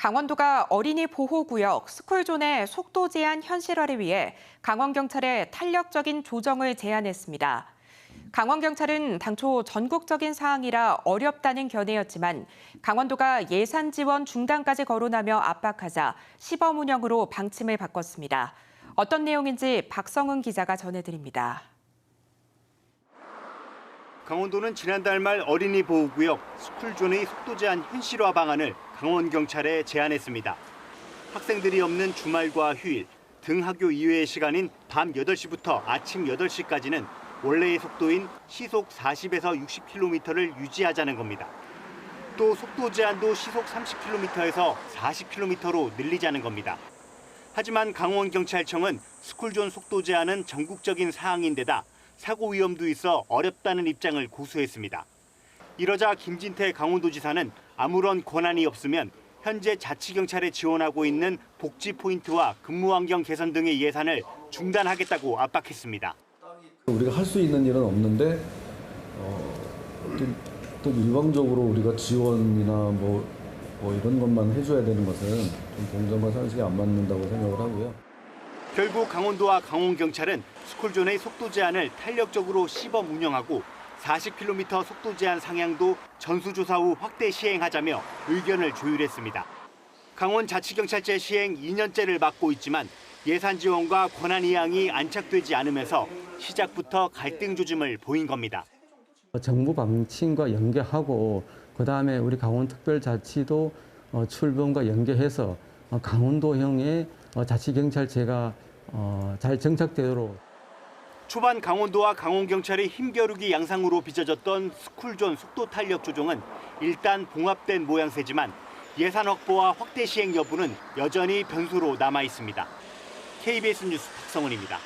강원도가 어린이 보호구역 스쿨존의 속도 제한 현실화를 위해 강원경찰에 탄력적인 조정을 제안했습니다. 강원경찰은 당초 전국적인 사항이라 어렵다는 견해였지만 강원도가 예산 지원 중단까지 거론하며 압박하자 시범 운영으로 방침을 바꿨습니다. 어떤 내용인지 박성은 기자가 전해드립니다. 강원도는 지난달 말 어린이 보호구역 스쿨존의 속도 제한 현실화 방안을 강원경찰에 제안했습니다. 학생들이 없는 주말과 휴일, 등하교 이외의 시간인 밤 8시부터 아침 8시까지는 원래의 속도인 시속 40에서 60km를 유지하자는 겁니다. 또 속도 제한도 시속 30km에서 40km로 늘리자는 겁니다. 하지만 강원경찰청은 스쿨존 속도 제한은 전국적인 사항인데다 사고 위험도 있어 어렵다는 입장을 고수했습니다. 이러자 김진태 강원도지사는 아무런 권한이 없으면 현재 자치경찰에 지원하고 있는 복지 포인트와 근무 환경 개선 등의 예산을 중단하겠다고 압박했습니다. 우리가 할 수 있는 일은 없는데 어, 어떤 일방적으로 우리가 지원이나 뭐, 뭐 이런 것만 해줘야 되는 것은 좀 공정과 상식에 안 맞는다고 생각을 하고요. 결국 강원도와 강원경찰은 스쿨존의 속도 제한을 탄력적으로 시범 운영하고 40km 속도 제한 상향도 전수조사 후 확대 시행하자며 의견을 조율했습니다. 강원 자치경찰제 시행 2년째를 맡고 있지만 예산 지원과 권한 이양이 안착되지 않으면서 시작부터 갈등 조짐을 보인 겁니다. 정부 방침과 연계하고 그 다음에 우리 강원특별자치도 어, 출범과 연계해서 어, 강원도형의 어, 자치경찰제가 어, 잘 정착되도록 초반 강원도와 강원경찰의 힘겨루기 양상으로 빚어졌던 스쿨존 속도 탄력 조정은 일단 봉합된 모양새지만 예산 확보와 확대 시행 여부는 여전히 변수로 남아 있습니다. KBS 뉴스 박성은입니다.